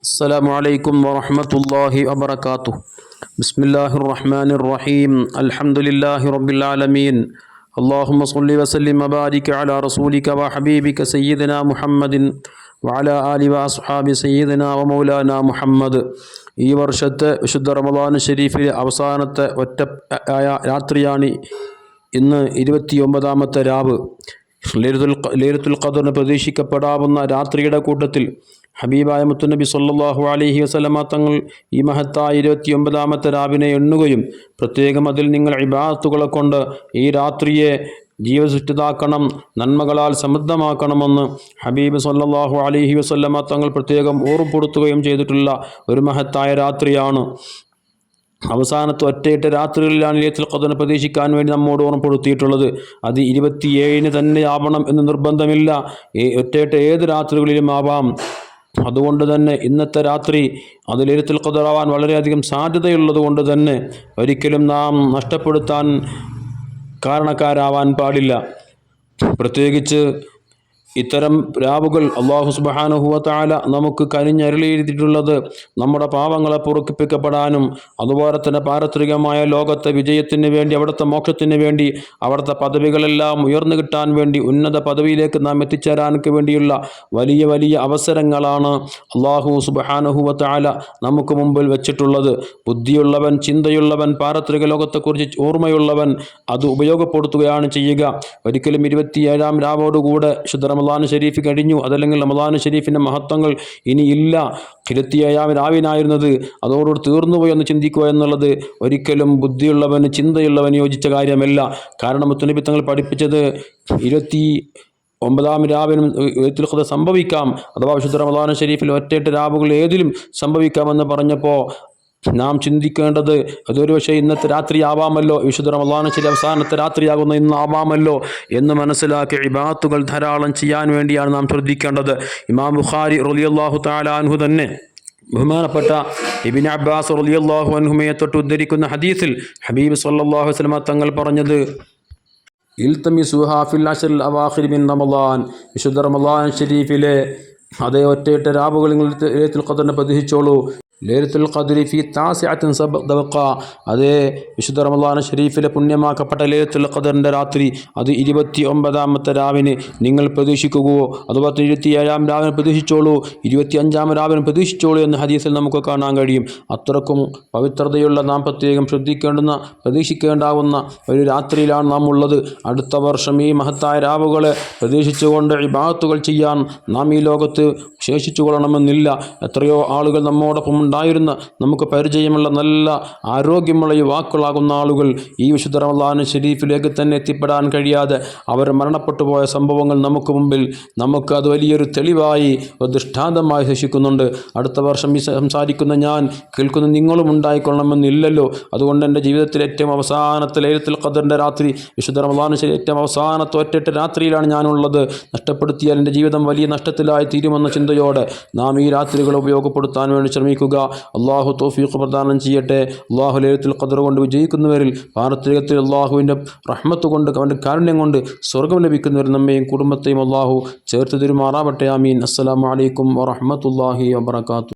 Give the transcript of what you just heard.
السلام عليكم ورحمة الله وبركاته بسم الله الرحمن الرحيم الحمد لله رب العالمين اللهم صل وسلم وبارك على رسولك وحبيبك سيدنا محمد وعلى آل وأصحاب سيدنا ومولانا മുഹമ്മദ് ഈ വർഷത്തെ വിശുദ്ധ റമദാൻ ഷരീഫിലെ അവസാനത്തെ ഒറ്റ ആയ രാത്രിയാണ് ഇന്ന് ഇരുപത്തിയൊമ്പതാമത്തെ രാവ് ലേലത്തുൽ ലേലത്തുൽ ഖദറിന് പ്രതീക്ഷിക്കപ്പെടാവുന്ന രാത്രിയുടെ കൂട്ടത്തിൽ ഹബീബായ മുത്തുനബി സല്ലാഹു അലഹി വസ്ലമ തങ്ങൾ ഈ മഹത്തായ ഇരുപത്തിയൊമ്പതാമത്തെ രാവിനെ എണ്ണുകയും പ്രത്യേകം അതിൽ നിങ്ങൾ ഇബാത്തുകളെ കൊണ്ട് ഈ രാത്രിയെ ജീവസുഷ്ടിതാക്കണം നന്മകളാൽ സമൃദ്ധമാക്കണമെന്ന് ഹബീബ് സല്ലാഹു അലഹി വസ്ലമ തങ്ങൾ പ്രത്യേകം ഓർപ്പെടുത്തുകയും ചെയ്തിട്ടുള്ള ഒരു മഹത്തായ രാത്രിയാണ്. അവസാനത്തെ ഒറ്റയിട്ട രാത്രികളിലാണ് ലൈലത്തുൽ ഖദറിനെ പ്രതീക്ഷിക്കാൻ വേണ്ടി നമ്മോട് ഓർമ്മപ്പെടുത്തിയിട്ടുള്ളത്. അത് ഇരുപത്തിയേഴിന് തന്നെ ആവണം എന്ന് നിർബന്ധമില്ല. ഒറ്റയിട്ട ഏത് രാത്രികളിലും ആവാം. അതുകൊണ്ട് തന്നെ ഇന്നത്തെ രാത്രി അത് ലലിത്തുൽ ഖദറാവാൻ വളരെയധികം സാധ്യതയുള്ളത് കൊണ്ട് തന്നെ ഒരിക്കലും നാം നഷ്ടപ്പെടുത്താൻ കാരണക്കാരാവാൻ പാടില്ല. പ്രത്യേകിച്ച് ഇത്തരം രാവുകൾ അള്ളാഹു സുബാനുഹുവത്താല നമുക്ക് കനിഞ്ഞരുളിയിരുത്തിയിട്ടുള്ളത് നമ്മുടെ പാവങ്ങളെ പൊറുക്കിപ്പിക്കപ്പെടാനും അതുപോലെ തന്നെ പാരത്രികമായ ലോകത്തെ വിജയത്തിന് വേണ്ടി അവിടുത്തെ മോക്ഷത്തിന് വേണ്ടി അവിടുത്തെ പദവികളെല്ലാം ഉയർന്നു കിട്ടാൻ വേണ്ടി ഉന്നത പദവിയിലേക്ക് നാം എത്തിച്ചേരാനൊക്കെ വേണ്ടിയുള്ള വലിയ വലിയ അവസരങ്ങളാണ് അള്ളാഹു സുബാനുഹുവത്താല നമുക്ക് മുമ്പിൽ വെച്ചിട്ടുള്ളത്. ബുദ്ധിയുള്ളവൻ ചിന്തയുള്ളവൻ പാരത്രിക ലോകത്തെക്കുറിച്ച് ഓർമ്മയുള്ളവൻ അത് ഉപയോഗപ്പെടുത്തുകയാണ് ചെയ്യുക. ഒരിക്കലും ഇരുപത്തിയേഴാം രാവോടുകൂടെ ശുദ്ധ റമദാൻ ഷരീഫ് കഴിഞ്ഞു. അതല്ലെങ്കിൽ റമദാൻ ഷരീഫിന്റെ മഹത്വങ്ങൾ ഇനിയില്ല ഇരുപത്തിയേഴാം രാവിനായിരുന്നത് അതോടുകൂടി തീർന്നുപോയി എന്ന് ചിന്തിക്കുക എന്നുള്ളത് ഒരിക്കലും ബുദ്ധിയുള്ളവന് ചിന്തയുള്ളവന് യോജിച്ച കാര്യമല്ല. കാരണം മുത്തുനബി തങ്ങൾ പഠിപ്പിച്ചത് ഇരുപത്തി ഒമ്പതാം രാവിനും എഴുത്തിൽ സംഭവിക്കാം. അഥവാ വിശുദ്ധ റമദാന ഷരീഫിൽ ഒറ്റയെട്ട് രാവുകൾ ഏതിലും സംഭവിക്കാമെന്ന് പറഞ്ഞപ്പോൾ നാം ചിന്തിക്കേണ്ടത് അതൊരു പക്ഷേ ഇന്നത്തെ രാത്രി ആവാമല്ലോ വിശുദ്ധ ശരി അവസാനത്തെ രാത്രിയാകുന്ന ഇന്ന് ആവാമല്ലോ എന്ന് മനസ്സിലാക്കി ഇബാത്തുകൾ ധാരാളം ചെയ്യാൻ വേണ്ടിയാണ് നാം ശ്രദ്ധിക്കേണ്ടത്. ഇമാം ബുഖാരി റലിയല്ലാഹു താലാൻഹു തന്നെ ബഹുമാനപ്പെട്ട ഇബിൻ അബ്ബാസ് റലിയല്ലാഹു അൻഹുമയെ തൊട്ട് ഉദ്ധരിക്കുന്ന ഹദീസിൽ ഹബീബ് സല്ലാഹു വസ്ലമ തങ്ങൾ പറഞ്ഞത് ഇൽത്തമി സുഹാഫിൽ അഷൽ അവാഖിർ ബിൻ റമദാൻ. വിശുദ്ധ റമദാൻ ഷരീഫിലെ അതേ ഒറ്റയിട്ട രാവുകൾ നിങ്ങൾ ഖദറിനെ പ്രതിഹിച്ചോളൂ ലേലത്തുൽ ഖദ്രി ഫി താസിഅത്തിൻ സബഖ അതെ വിശുദ്ധ റമദാൻ ഷരീഫിലെ പുണ്യമാക്കപ്പെട്ട ലേലത്തുൽ ഖദറിന്റെ രാത്രി അത് ഇരുപത്തി ഒമ്പതാമത്തെ രാവിന് നിങ്ങൾ പ്രതീക്ഷിക്കുകയോ അതുപോലെ ഇരുപത്തിയേഴാം രാവിനെ പ്രതീക്ഷിച്ചോളൂ ഇരുപത്തി അഞ്ചാം രാവിനെ പ്രതീക്ഷിച്ചോളൂ എന്ന് ഹദീസിൽ നമുക്ക് കാണാൻ കഴിയും. അത്രക്കും പവിത്രതയുള്ള നാം പ്രത്യേകം ശ്രദ്ധിക്കേണ്ടുന്ന പ്രതീക്ഷിക്കേണ്ടാവുന്ന ഒരു രാത്രിയിലാണ് നാം ഉള്ളത്. അടുത്ത വർഷം ഈ മഹത്തായ രാവുകളെ പ്രതീക്ഷിച്ചുകൊണ്ട് ഈ ഭാഗത്തുകൾ ചെയ്യാൻ നാം ഈ ലോകത്ത് ശേഷിച്ചു കൊള്ളണമെന്നില്ല എത്രയോ ആളുകൾ നമ്മോടൊപ്പം ഉണ്ടായിരുന്ന നമുക്ക് പരിചയമുള്ള നല്ല ആരോഗ്യമുള്ള യുവാക്കളാകുന്ന ആളുകൾ ഈ വിശുദ്ധ റമദാൻ ഷരീഫിലേക്ക് തന്നെ എത്തിപ്പെടാൻ കഴിയാതെ അവർ മരണപ്പെട്ടു പോയ സംഭവങ്ങൾ നമുക്ക് മുമ്പിൽ നമുക്ക് അത് വലിയൊരു തെളിവായി ദൃഷ്ടാന്തമായി ശേഷിക്കുന്നുണ്ട്. അടുത്ത വർഷം ഈ സംസാരിക്കുന്ന ഞാൻ കേൾക്കുന്ന നിങ്ങളും ഉണ്ടായിക്കൊള്ളണമെന്നില്ലല്ലോ. അതുകൊണ്ട് എന്റെ ജീവിതത്തിലെ ഏറ്റവും അവസാനത്തെ ലൈലത്തിൽ ഖദറിന്റെ രാത്രി വിശുദ്ധ റമദാൻ ഏറ്റവും അവസാനത്തെ ഒറ്റ രാത്രിയിലാണ് ഞാനുള്ളത്. നഷ്ടപ്പെടുത്തിയാൽ എന്റെ ജീവിതം വലിയ നഷ്ടത്തിലായി തീരുമെന്ന ചിന്തയോടെ നാം ഈ രാത്രികൾ ഉപയോഗപ്പെടുത്താൻ വേണ്ടി ശ്രമിക്കുക. അള്ളാഹു തോഫീഖ് പ്രദാനം ചെയ്യട്ടെ. അള്ളാഹു ലേലത്തിൽ ഖദർ കൊണ്ട് വിജയിക്കുന്നവരിൽ പാരത്രികത്തിൽ അള്ളാഹുവിന്റെ റഹ്മത്ത് കൊണ്ട് അവന്റെ കാരുണ്യം കൊണ്ട് സ്വർഗം ലഭിക്കുന്നവർ നമ്മയും കുടുംബത്തെയും അള്ളാഹു ചേർത്ത് തിരുമാറാവട്ടെ. ആമീൻ. അസ്സലാമലൈക്കും വറഹമത്തല്ലാഹി വാത്തു